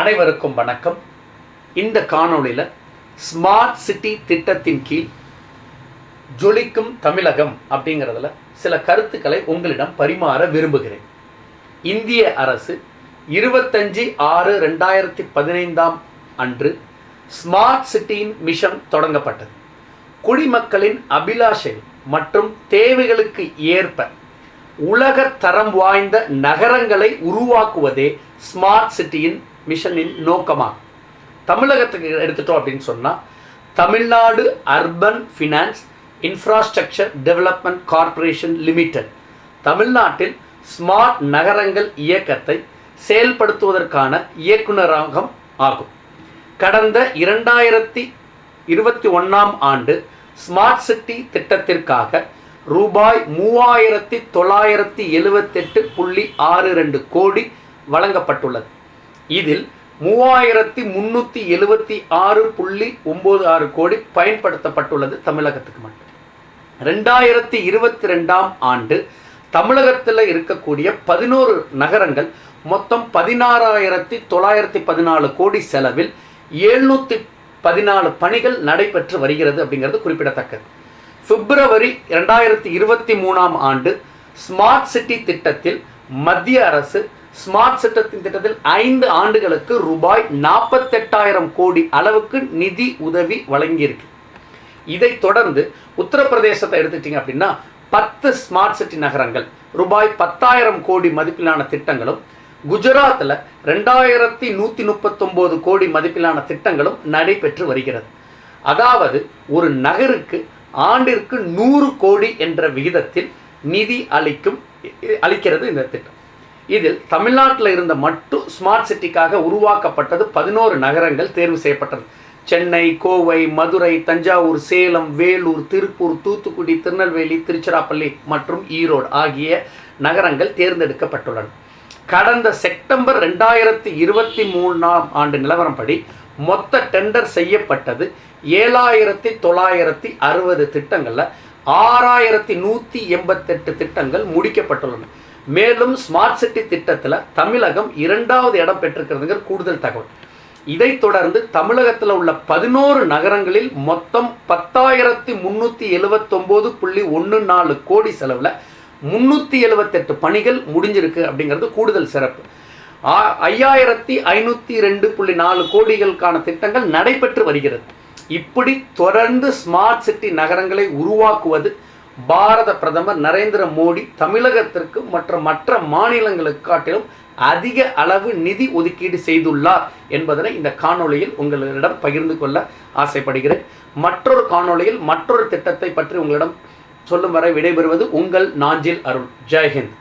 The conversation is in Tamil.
அனைவருக்கும் வணக்கம். இந்த காணொளியில் ஸ்மார்ட் சிட்டி திட்டத்தின் கீழ் ஜொலிக்கும் தமிழகம் அப்படிங்கிறதுல சில கருத்துக்களை உங்களிடம் பரிமாற விரும்புகிறேன். இந்திய அரசு இருபத்தஞ்சு ஆறு ரெண்டாயிரத்தி பதினைந்தாம் அன்று ஸ்மார்ட் சிட்டியின் மிஷன் தொடங்கப்பட்டது. குடிமக்களின் அபிலாஷை மற்றும் தேவைகளுக்கு ஏற்ப உலக தரம் வாய்ந்த நகரங்களை உருவாக்குவதே ஸ்மார்ட் சிட்டியின் மிஷனின் நோக்கமாக. தமிழகத்துக்கு எடுத்துட்டோம் அப்படின்னு சொன்னால் Tamil Nadu urban finance infrastructure development corporation limited தமிழ்நாட்டில் ஸ்மார்ட் நகரங்கள் இயக்கத்தை செயல்படுத்துவதற்கான இயக்குநரகம் ஆகும். கடந்த இரண்டாயிரத்தி இருபத்தி ஒன்றாம் ஆண்டு ஸ்மார்ட் சிட்டி திட்டத்திற்காக ரூபாய் மூவாயிரத்தி தொள்ளாயிரத்தி எழுவத்தெட்டு புள்ளி ஆறு ரெண்டு கோடி வழங்கப்பட்டுள்ளது. இதில் மூவாயிரத்தி முன்னூற்றி எழுவத்தி ஆறு புள்ளி ஒம்பது ஆறு கோடி பயன்படுத்தப்பட்டுள்ளது தமிழகத்துக்கு மட்டும். ரெண்டாயிரத்தி இருபத்தி ரெண்டாம் ஆண்டு தமிழகத்தில் இருக்கக்கூடிய பதினோரு நகரங்கள் மொத்தம் பதினாறாயிரத்தி தொள்ளாயிரத்தி பதினாலு கோடி செலவில் எழுநூற்றி பதினாலு பணிகள் நடைபெற்று வருகிறது அப்படிங்கிறது குறிப்பிடத்தக்கது. பிப்ரவரி ரெண்டாயிரத்தி இருபத்தி மூணாம் ஆண்டு ஸ்மார்ட் சிட்டி திட்டத்தில் மத்திய அரசு ஸ்மார்ட் சிட்டத்தின் திட்டத்தில் ஐந்து ஆண்டுகளுக்கு ரூபாய் நாற்பத்தெட்டாயிரம் கோடி அளவுக்கு நிதி உதவி வழங்கியிருக்கு. இதைத் தொடர்ந்து உத்தரப்பிரதேசத்தை எடுத்துட்டீங்க அப்படின்னா பத்து ஸ்மார்ட் சிட்டி நகரங்கள் ரூபாய் பத்தாயிரம் கோடி மதிப்பிலான திட்டங்களும் குஜராத்தில் ரெண்டாயிரத்தி நூற்றி முப்பத்தொம்போது கோடி மதிப்பிலான திட்டங்களும் நடைபெற்று வருகிறது. அதாவது ஒரு நகருக்கு ஆண்டிற்கு நூறு கோடி என்ற விகிதத்தில் நிதி அளிக்கும் அளிக்கிறது இந்த திட்டம். இதில் தமிழ்நாட்டில் இருந்த மட்டும் ஸ்மார்ட் சிட்டிக்காக உருவாக்கப்பட்டது பதினோரு நகரங்கள் தேர்வு செய்யப்பட்டது. சென்னை கோவை மதுரை தஞ்சாவூர் சேலம் வேலூர் திருப்பூர் தூத்துக்குடி திருநெல்வேலி திருச்சிராப்பள்ளி மற்றும் ஈரோடு ஆகிய நகரங்கள் தேர்ந்தெடுக்கப்பட்டுள்ளன. கடந்த செப்டம்பர் ரெண்டாயிரத்தி இருபத்தி மூணாம் ஆண்டு நிலவரப்படி மொத்த டெண்டர் செய்யப்பட்டது ஏழாயிரத்தி தொள்ளாயிரத்தி அறுபது திட்டங்களில் ஆறாயிரத்தி நூற்றி எண்பத்தெட்டு திட்டங்கள் முடிக்கப்பட்டுள்ளன. மேலும் ஸ்மார்ட் சிட்டி திட்டத்தில் தமிழகம் இரண்டாவது இடம் பெற்றிருக்கிறதுங்கிற கூடுதல் தகவல். இதைத் தொடர்ந்து தமிழகத்தில் உள்ள பதினோரு நகரங்களில் மொத்தம் பத்தாயிரத்தி முந்நூற்றி எழுவத்தொம்போது புள்ளி ஒன்று நாலு கோடி செலவில் முந்நூற்றி எழுவத்தெட்டு பணிகள் முடிஞ்சிருக்கு அப்படிங்கிறது கூடுதல் சிறப்பு. ஐயாயிரத்தி ஐநூற்றி ரெண்டு புள்ளி நாலு கோடிகளுக்கான திட்டங்கள் நடைபெற்று வருகிறது. இப்படி தொடர்ந்து ஸ்மார்ட் சிட்டி நகரங்களை உருவாக்குவது பாரத பிரதமர் நரேந்திர மோடி தமிழகத்திற்கு மற்றும் மற்ற மாநிலங்களுக்கு காட்டிலும் அதிக அளவு நிதி ஒதுக்கீடு செய்துள்ளார் என்பதனை இந்த காணொளியில் உங்களிடம் பகிர்ந்து கொள்ள ஆசைப்படுகிறேன். மற்றொரு காணொளியில் மற்றொரு திட்டத்தை பற்றி உங்களிடம் சொல்லும் வரை விடைபெறுவது உங்கள் நாஞ்சில் அருள். ஜெய்ஹிந்த்